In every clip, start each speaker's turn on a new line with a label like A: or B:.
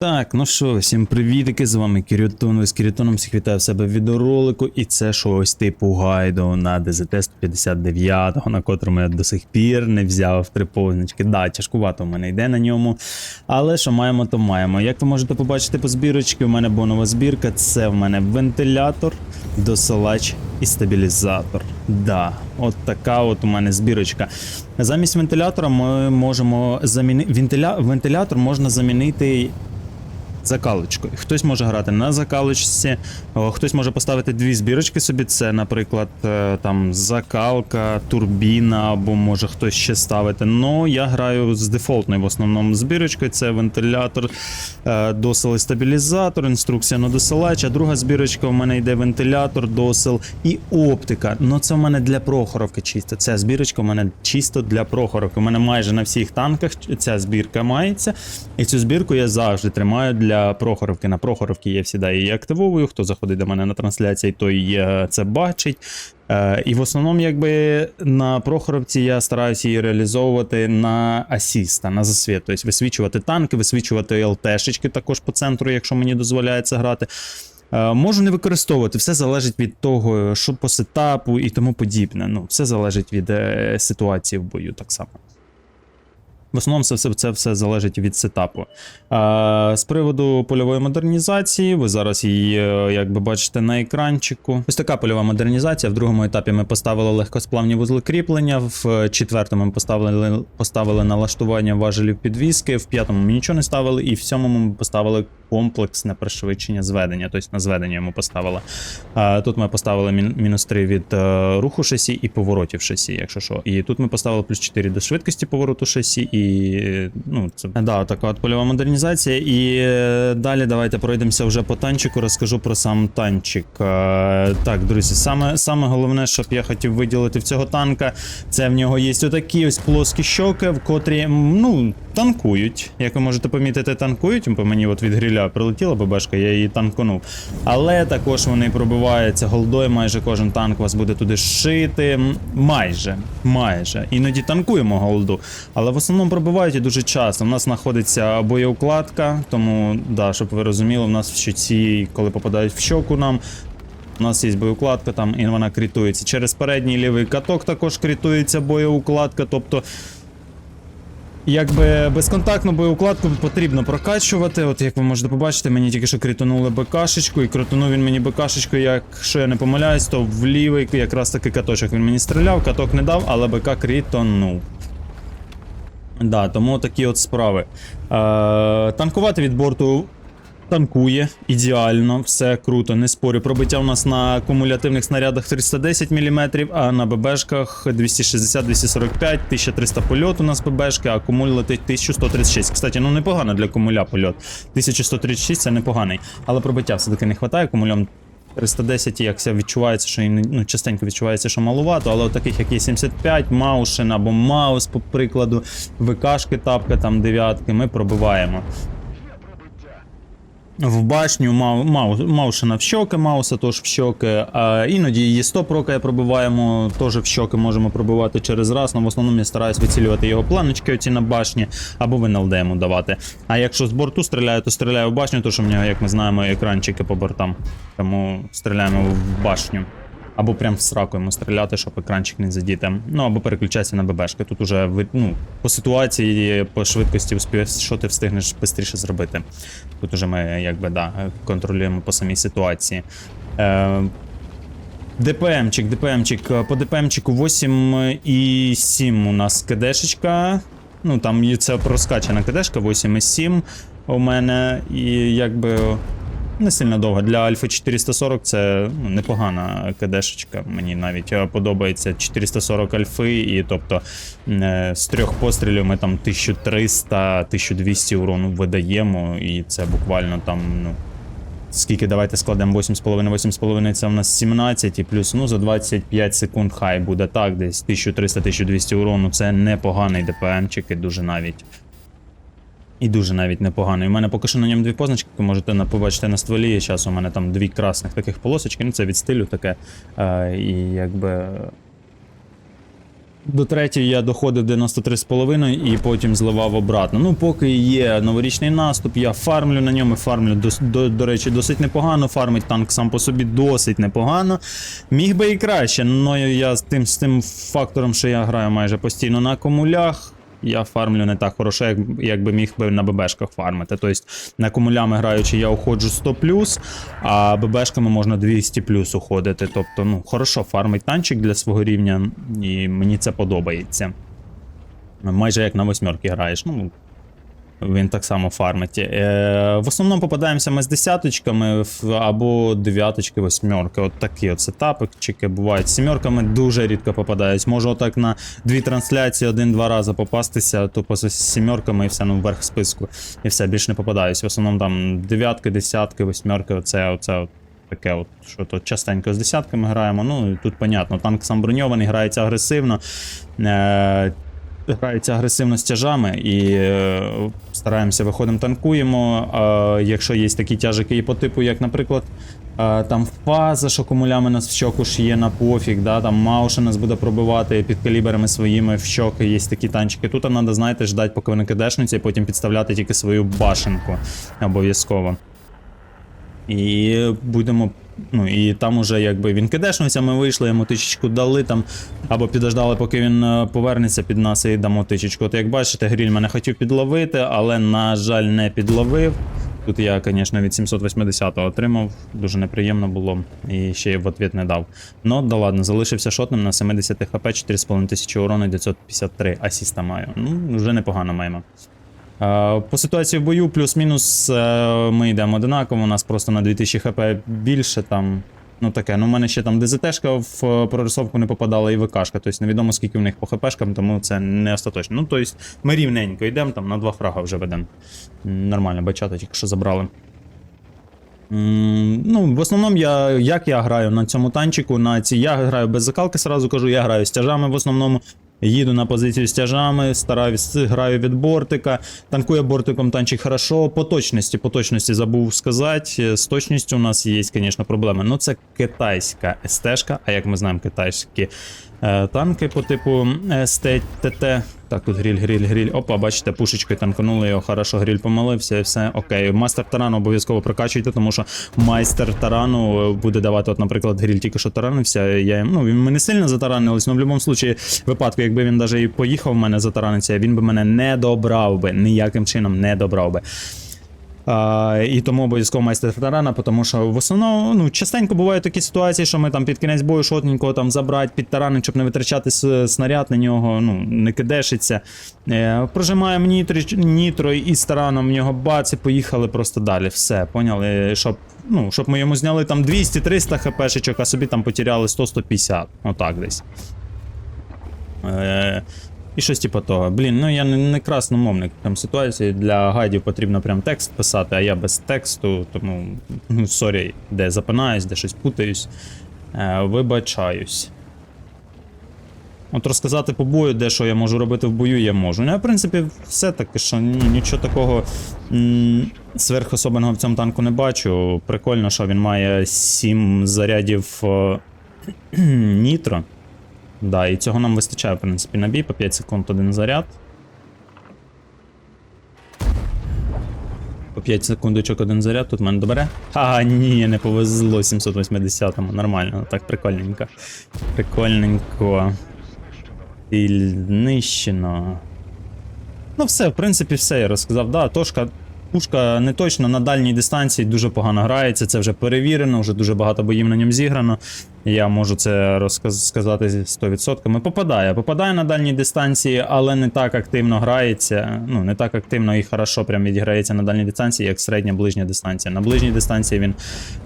A: Так, ну що, всім привітики, з вами Кірютон. Ви з Кірютоном всіх вітаю в себе в відеоролику, і це щось типу гайду на ДЗТ 159, на котрому я до сих пір не взяв три позначки. Да, тяжкувато в мене йде на ньому. Але що маємо, то маємо. Як ви можете побачити по збірочці, у мене бонова збірка, це в мене вентилятор, досилач і стабілізатор. Да, от така от у мене збірочка. Замість вентилятора ми можемо замінити. Вентиля... Вентилятор можна замінити закалочкою. Хтось може грати на закалочці, хтось може поставити дві збірочки собі. Це, наприклад, е, там закалка, турбіна, або може хтось ще ставити. Ну, я граю з дефолтною в основному збірочкою. Це вентилятор, е, досил і стабілізатор, інструкція на досилач. А друга збірочка у мене йде вентилятор, досил і оптика. Ну це в мене для Прохоровки чисто. Ця збірочка у мене чисто для Прохоровки. У мене майже на всіх танках ця збірка мається. І цю збірку я завжди тримаю для Прохоровки. На Прохоровці я завжди її активовую. Хто заходить до мене на трансляції, той це бачить. Е, І в основному, якби на Прохоровці я стараюся її реалізовувати на асіста, на засвіт. Тобто висвічувати танки, висвічувати ЛТшечки також по центру, якщо мені дозволяється грати. Е, Можу не використовувати, все залежить від того, що по сетапу і тому подібне. Ну, все залежить від е, ситуації в бою так само. В основному це все, це все залежить від сетапу. А, з приводу польової модернізації, ви зараз її, е, як би бачите, на екранчику. Ось така польова модернізація. В другому етапі ми поставили легкосплавні вузли кріплення, в четвертому ми поставили, поставили налаштування важелів підвіски, в п'ятому ми нічого не ставили, і в сьомому ми поставили комплексне пришвидшення зведення. Тобто на зведення ми поставили. Тут ми поставили мін, мінус 3 від е, руху шасі і поворотів шасі, якщо що. І тут ми поставили плюс 4 до швидкості повороту шасі, і ну, це да, така от польова модернізація. І е, далі давайте пройдемося вже по танчику, розкажу про сам танчик. Е, так, друзі, саме, саме головне, щоб я хотів виділити в цього танка, це в нього є отакі ось плоскі щоки, в котрі ну, танкують. Як ви можете помітити, танкують. По мені от від прилетіла ББшка, я її танконув. Але також вони пробиваються голдою. Майже кожен танк вас буде туди шити. Майже, майже. Іноді танкуємо голду. Але в основному пробивають і дуже часто. У нас знаходиться боєукладка, тому, да, щоб ви розуміли, у нас в щоці, коли попадають в щоку нам. У нас є боєукладка там, і вона крітується. Через передній лівий каток також крітується боєукладка. Тобто Якби безконтактну боєукладку потрібно прокачувати. От як ви можете побачити, мені тільки що критонули БКшечку, і крутонув він мені БКшечку, якщо я не помиляюсь, то в лівий якраз таки каточок він мені стріляв, каток не дав, але БК критонув. Да, тому такі от справи. Е, танкувати від борту танкує ідеально, все круто, не спорю. Пробиття у нас на кумулятивних снарядах 310 мм, а на ББшках 260-245, 1300 польот у нас ББшки, а кумуль летить 1136. Кстати, ну непогано для кумуля польот. 1136 це непоганий. Але пробиття все-таки не вистачає кумулям. 310 якся відчувається, що ну, частенько відчувається, що малувато, але от таких як є 75, Маушен або Маус, по прикладу, ВКшки, тапка, там дев'ятки, ми пробиваємо. В башню мау, мау, Маушена в щоки, Мауса теж в щоки. А іноді її 100 прокає пробиваємо, теж в щоки можемо пробивати через раз. але в основному я стараюсь вицілювати його планочки оці на башні, або в НЛД давати. А якщо з борту стріляю, то стріляю в башню, тому що в нього, як ми знаємо, екранчики по бортам. Тому стріляємо в башню. Або прям в сраку йому стріляти, щоб екранчик не задіти. Ну або переключатися на ББшки. Тут уже ну, по ситуації, по швидкості успієш, що ти встигнеш швидше зробити. Тут уже ми якби да, контролюємо по самій ситуації. Е, ДПМчик, ДПМчик. По ДПМчику 8 і 7 у нас КДшечка. Ну там це проскачена КДшка, 8 і 7 у мене. І якби не сильно довго. Для Альфа 440 це ну, непогана КДшечка. Мені навіть е, подобається 440 альфи, і тобто е, з трьох пострілів ми там 1300-1200 урону видаємо, і це буквально там, ну. Скільки давайте складемо 8,5, 8,5 це в нас 17, і плюс ну за 25 секунд хай буде так, десь 1300-1200 урону. Це непоганий ДПМчик і дуже навіть. І дуже навіть непоганий. У мене поки що на ньому дві позначки, ви можете побачити на стволі. Зараз у мене там дві красних таких полосочки, ну це від стилю таке. Е, і якби. До третьої я доходив 93,5 і потім зливав обратно. Ну, поки є новорічний наступ, я фармлю на ньому, фармлю дос, до, до речі, досить непогано. Фармить танк сам по собі досить непогано. Міг би і краще, але я з тим, з тим фактором, що я граю майже постійно на акумулях. Я фармлю не так хорошо, як, як би міг би на ББшках фармити. Тобто на кумулями граючи, я уходжу 100 а ББшками можна 200 уходити. Тобто, ну, хорошо фармить танчик для свого рівня, і мені це подобається. Майже як на восьмерки граєш. Ну, він так само фармить. Е, в основному попадаємося ми з десяточками або дев'яточки, восьмерки. От такі от сетапчики бувають. З сімерками дуже рідко попадаюсь. Можу отак на дві трансляції один-два рази попастися, тупо з сімерками і все ну, вверх списку. І все, більше не попадаюсь. В основному там дев'ятки, десятки, восьмерки, оце, оце от. Таке, от, що тут частенько з десятками граємо. Ну, тут понятно, танк сам броньований, грається агресивно. Е, грається агресивно з тяжами і е, стараємося виходимо, танкуємо. Е, якщо є такі тяжики і по типу, як, наприклад, е, там фаза, що комулями нас в щоку ж є на пофіг, да, там Мауша нас буде пробивати під калібрами своїми в щоки, є такі танчики. Тут треба, знаєте, ждати, поки вони кидешнуться, і потім підставляти тільки свою башенку обов'язково. І будемо. Ну і там уже якби він кидешнувся, ми вийшли, йому тичечку дали там, або підождали, поки він е, повернеться під нас і дамо тичечку. От як бачите, гріль мене хотів підловити, але, на жаль, не підловив. Тут я, звісно, від 780-го отримав, дуже неприємно було і ще й в ответ не дав. Ну, да ладно, залишився шотним на 70 хп, 4,5 тисячі урону, 953 асіста маю. Ну, вже непогано маємо. Е, По ситуації в бою, плюс-мінус е, ми йдемо одинаково, у нас просто на 2000 хп більше там. Ну таке, ну в мене ще там ДЗТшка в е, прорисовку не попадала і ВКшка, тобто невідомо скільки в них по ХПшкам, тому це не остаточно. Ну, тобто ми рівненько йдемо, там на два фрага вже ведемо. Нормально, бачата тільки що забрали. Ну, в основному я як я граю на цьому танчику, на ці я граю без закалки, сразу кажу, я граю з тяжами в основному. Їду на позицію стяжами, тяжами, стараюсь, граю від бортика, танкує бортиком танчик хорошо. По точності, по точності забув сказати. З точністю у нас є, звісно, проблеми. Ну, це китайська СТ-шка, а як ми знаємо, китайські е, танки по типу СТ-ТТ. Так, тут гріль, гріль, гріль. Опа, бачите, пушечкою танканули його, хорошо, гріль помилився і все. Окей. Майстер тарану обов'язково прокачуйте, тому що майстер тарану е, буде давати, от, наприклад, гріль тільки що таранився. Я, ну, ми не сильно затаранились, але в будь-якому випадку, якби він навіть і поїхав в мене затараниться, він би мене не добрав би, ніяким чином не добрав би. І тому обов'язково майстер тарана, тому що в основному ну, частенько бувають такі ситуації, що ми там під кінець бою шотненького там забрати під таранник, щоб не витрачати снаряд на нього, ну, не кидешиться. Е, прожимаємо нітро, нітро і з тараном в нього бац, і поїхали просто далі. Все, поняли? Щоб, ну, щоб ми йому зняли там 200-300 хпшечок, а собі там потеряли 100-150. Отак десь. Е, і щось типу того. Блін, ну я не, не красномовник там ситуації. Для гайдів потрібно прям текст писати, а я без тексту, тому ну, сорі, де запинаюсь, де щось путаюсь. Е, вибачаюсь. От розказати по бою, де що я можу робити в бою, я можу. Ну, я, в принципі, все таки, що ну, нічого такого сверхособеного в цьому танку не бачу. Прикольно, що він має 7 зарядів е, нітро. Да, і цього нам вистачає, в принципі, на бій по 5 секунд один заряд. По 5 секундочок один заряд, тут мене добере. А, ні, не повезло 780-му. Нормально, так прикольненько. Прикольненько. І нищено. Ну, все, в принципі, все я розказав. Да, Тошка, пушка не точно на дальній дистанції дуже погано грається, це вже перевірено, вже дуже багато боїв на ньому зіграно. Я можу це розказ- сказати зі 100%. Попадає, попадає на дальній дистанції, але не так активно грається. Ну, не так активно і хорошо прям відіграється на дальній дистанції, як середня ближня дистанція. На ближній дистанції він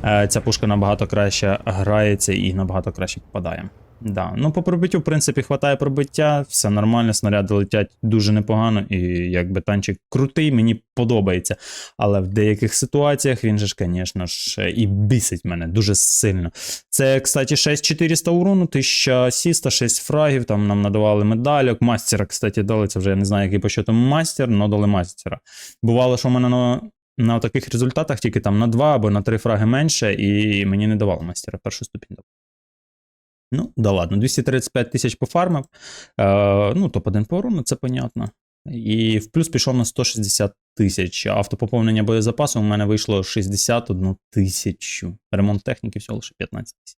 A: е, ця пушка набагато краще грається і набагато краще попадає. Да. Ну, по пробиттю, в принципі, хватає пробиття, все нормально, снаряди летять дуже непогано, і якби танчик крутий, мені подобається. Але в деяких ситуаціях він же ж, звісно ж, і бісить мене дуже сильно. Це, кстати, 6400 урону, 1000 асіста, 6 фрагів, там нам надавали медальок. Мастера, кстати, дали, це вже я не знаю, який по счету мастер, но дали мастера. Бувало, що в мене на, на таких результатах тільки там на 2 або на 3 фраги менше, і мені не давали мастера першу ступінь. Ну, да ладно, 235 тисяч пофармив. Е, ну, топ-1 по це понятно. І в плюс пішов на 160 тисяч. Автопоповнення боєзапасу у мене вийшло 61 тисячу. Ремонт техніки всього лише 15 тисяч.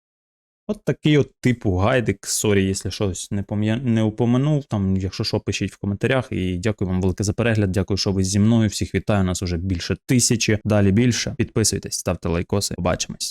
A: От такий от типу гайдик. Сорі, якщо щось не, не упомянув. Там, якщо що, пишіть в коментарях. І дякую вам велике за перегляд. Дякую, що ви зі мною. Всіх вітаю. Нас уже більше тисячі. Далі більше. Підписуйтесь, ставте лайкоси. Побачимось.